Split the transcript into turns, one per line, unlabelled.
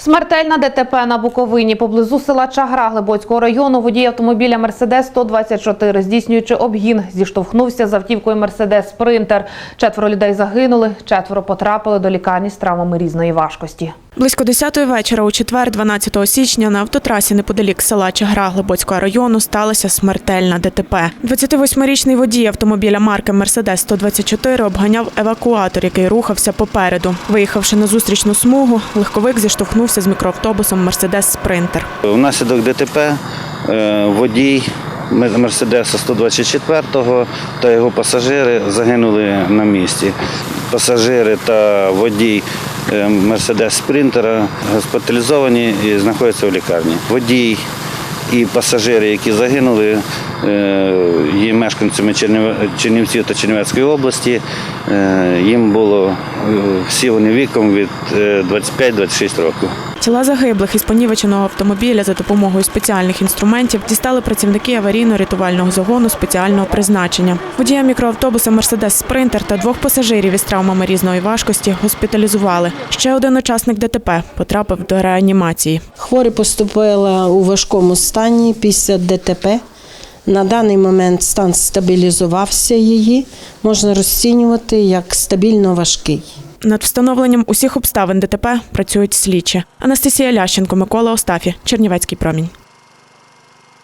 Смертельна ДТП на Буковині поблизу села Чагра Глибоцького району водій автомобіля Мерседес 124, здійснюючи обгін, зіштовхнувся з автівкою Мерседес Спринтер. Четверо людей загинули, четверо потрапили до лікарні з травмами різної важкості.
Близько 10-ї вечора у четвер, 12 січня, на автотрасі неподалік села Чагра Глибоцького району сталася смертельна ДТП. 28-річний водій автомобіля марки Мерседес 124 обганяв евакуатор, який рухався попереду. Виїхавши на зустрічну смугу, легковик зіштовхнувся з мікроавтобусом Мерседес Спринтер.
Внаслідок ДТП е, водій Мерседеса 124 та його пасажири загинули на місці. Пасажири та водій Мерседес Спринтера госпіталізовані і знаходяться в лікарні. Водій і пасажири, які загинули, е, є мешканцями Чернів- Чернівців та Чернівецької області. Е, Їм було е, всі вони віком від е, 25-26 років.
Тіла загиблих із понівеченого автомобіля за допомогою спеціальних інструментів дістали працівники аварійно-рятувального загону спеціального призначення. Водія мікроавтобуса Мерседес Спринтер та двох пасажирів із травмами різної важкості госпіталізували. Ще один учасник ДТП потрапив до реанімації.
Хворі поступила у важкому стані після ДТП. На даний момент стан стабілізувався її, можна розцінювати як стабільно важкий.
Над встановленням усіх обставин ДТП працюють слідчі. Анастасія Лященко, Микола Остафі, Чернівецький промінь.